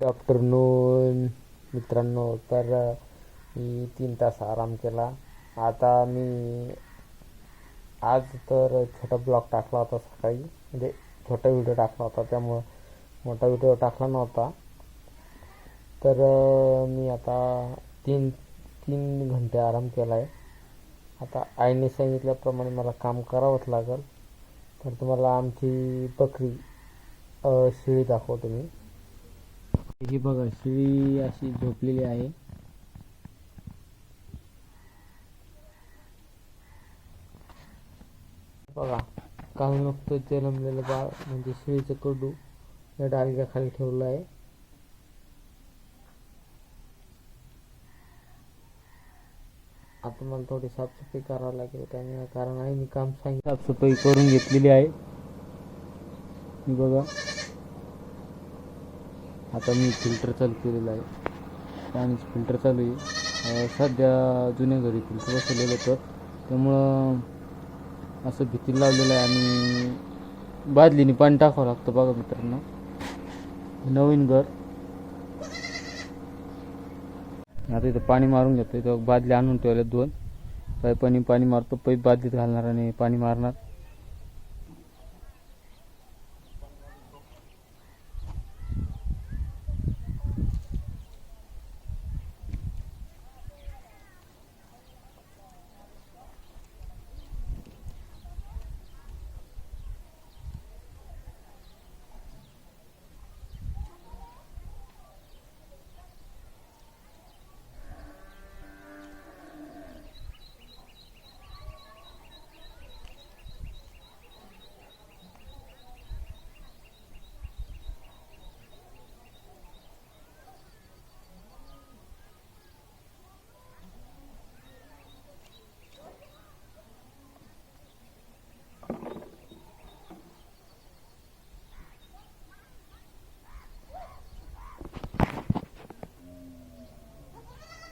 Good afternoon मित्रांनो तर मी तीन तास आराम केला. आता मी आज तर छोटा ब्लॉग टाकला होता सकाळी. म्हणजे छोटा व्हिडिओ टाकला होता त्यामुळं मोठा व्हिडिओ टाकला नव्हता. तर मी आता तीन तीन घंटे आराम केला आहे आता आईने सांगितल्याप्रमाणे मला काम करावंच लागेल. तर तुम्हाला आमची बकरी शिळी दाखवतो मी. ही बघा शिळी अशी झोपलेली आहे. बघा काल नुकतं जन्मलेलं बाळ म्हणजे शिळीचं कडू या डालग्याखाली ठेवलं आहे. आता मला थोडी साफसफाई करावी लागेल त्यामुळे कारण आहे मी काम सांगितलं साफसफाई करून घेतलेली आहे. बघा. आता मी फिल्टर चालू केलेलं आहे. पाणीचं फिल्टर चालू आहे. सध्या जुन्या घरी फिल्टर बसवलेलं होतं. त्यामुळं असं भीती लावलेलं आहे आणि बादलीने पाणी टाकावं लागतं बघा मित्रांनो. नवीन घर. आता इथं पाणी मारून घेतो इथं बादली आणून ठेवल्या दोन. पाईपानी पाणी मारतो. पाईप बादलीत घालणार आणि पाणी मारणार.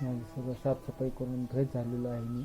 माझं सगळं साफसफाई करून फ्रेश झालेलो आहे मी.